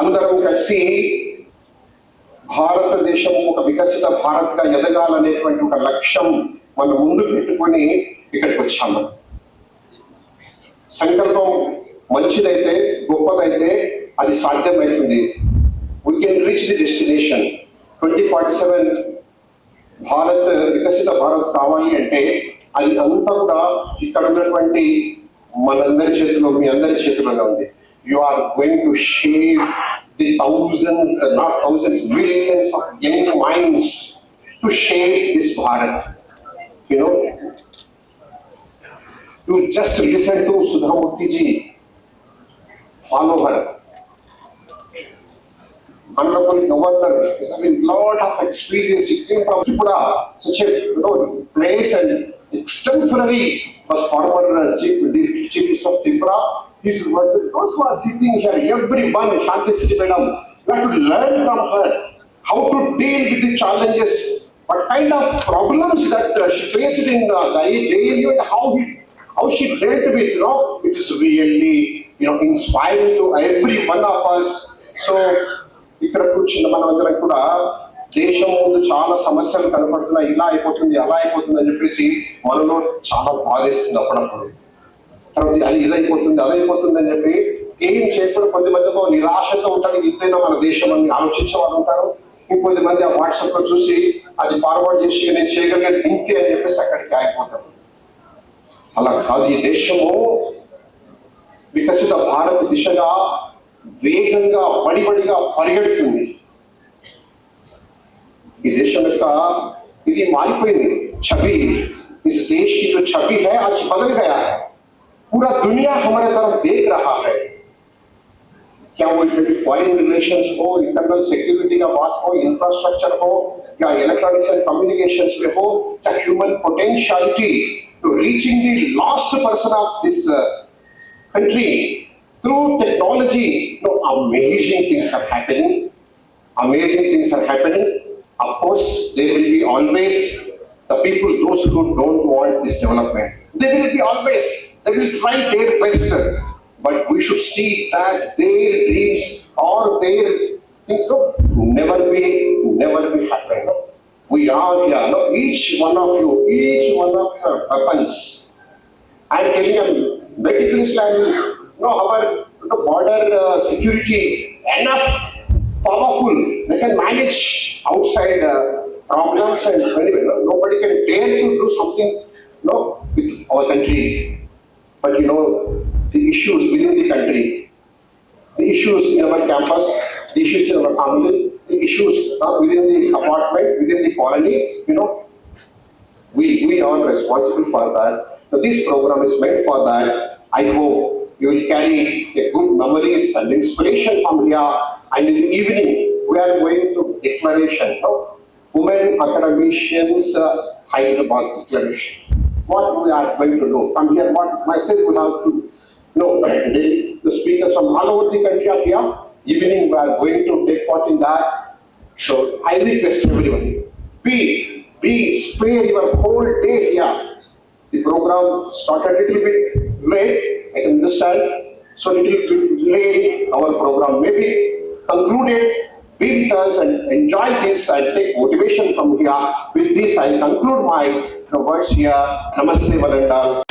అందరం కలిసి భారతదేశం ఒక వికసిత భారత్గా ఎదగాలనేటువంటి ఒక లక్ష్యం మన ముందు పెట్టుకొని ఇక్కడికి వచ్చాము. సంకల్పం మంచిదైతే గొప్పదైతే అది సాధ్యమవుతుంది we can reach the destination twenty forty seven Bharat వికసిత భారత్ కావాలి అంటే అది అంతా కూడా ఇక్కడ ఉన్నటువంటి మనందరి చేతిలో మీ అందరి చేతిలోనే ఉంది. you are going to shave the thousands, uh, not thousands, millions of young minds to shape this Bharat. You know, you just listen to Sudhamurti ji, follow her. Honorable Governor has been a lot of experience. He came from Tripura, such a you know, place and extemporary was former uh, chief, chief of Tripura his words. those who are sitting here, everyone, Shanti Sri Madam, we have to learn from her how to deal with the challenges, what kind of problems that uh, she faced in uh, the JNU and how he how she dealt with, you know, it is really, you know, inspiring to every one of us. So, ఇక్కడ కూర్చున్న మనమందరం కూడా దేశం ముందు చాలా సమస్యలు కనపడుతున్నాయి ఇలా అయిపోతుంది అలా అయిపోతుంది అని చెప్పేసి మనలో చాలా బాధిస్తుంది అప్పుడప్పుడు తర్వాత అది ఇదైపోతుంది అదైపోతుంది అని చెప్పి ఏం చేయకుండా కొద్ది మందిలో నిరాశతో ఉంటారు ఇంతైనా మన దేశం అని ఆలోచించే వాళ్ళు ఉంటారు ఇంకొద్ది మంది ఆ వాట్సాప్ లో చూసి అది ఫార్వర్డ్ చేసి నేను చేయగలిగేది ఇంతే అని చెప్పేసి అక్కడికి ఆగిపోతారు అలా కాదు ఈ దేశము వికసిత భారత్ దిశగా వేగంగా వడివడిగా పరిగెడుతుంది ఈ దేశం యొక్క ఇది మారిపోయింది छवि इस देश की जो छवि है आज बदल गया है पूरा दुनिया हमारे तरफ देख रहा है क्या वो फॉरेन रिलेशन हो इंटरनल सिक्योरिटी का बात हो इंफ्रास्ट्रक्चर हो या इलेक्ट्रॉनिक्स एंड कम्युनिकेशन में हो या human potentiality to reaching the last person of this country through technology no amazing things are happening amazing things are happening of course there will be always the people those who don't want this development they will be always they will try their best but we should see that their dreams or their things no never be never be happen no. we are here no each one of you each one of your weapons I'm telling you, medical Islam, no, our no, border uh, security enough powerful. They can manage outside uh, problems and anyway, no, nobody can dare to do something, no, with our country. But you know, the issues within the country, the issues in our campus, the issues in our family, the issues uh, within the apartment, within the colony, you know, we, we are responsible for that. So this program is meant for that. I hope you will carry a good memories and inspiration from here. And in the evening, we are going to declaration, of Women Academicians uh, Hyderabad Declaration. What we are going to do from here, what message we have to know. Today, the speakers from all over the country are here. Evening, we are going to take part in that. So I request everyone, be, be spare your whole day here. The program started a little bit late, I can understand. So little bit late, our program may be concluded. Be with us and enjoy this and take motivation from here. With this, I conclude my नमस्ते वलंडाल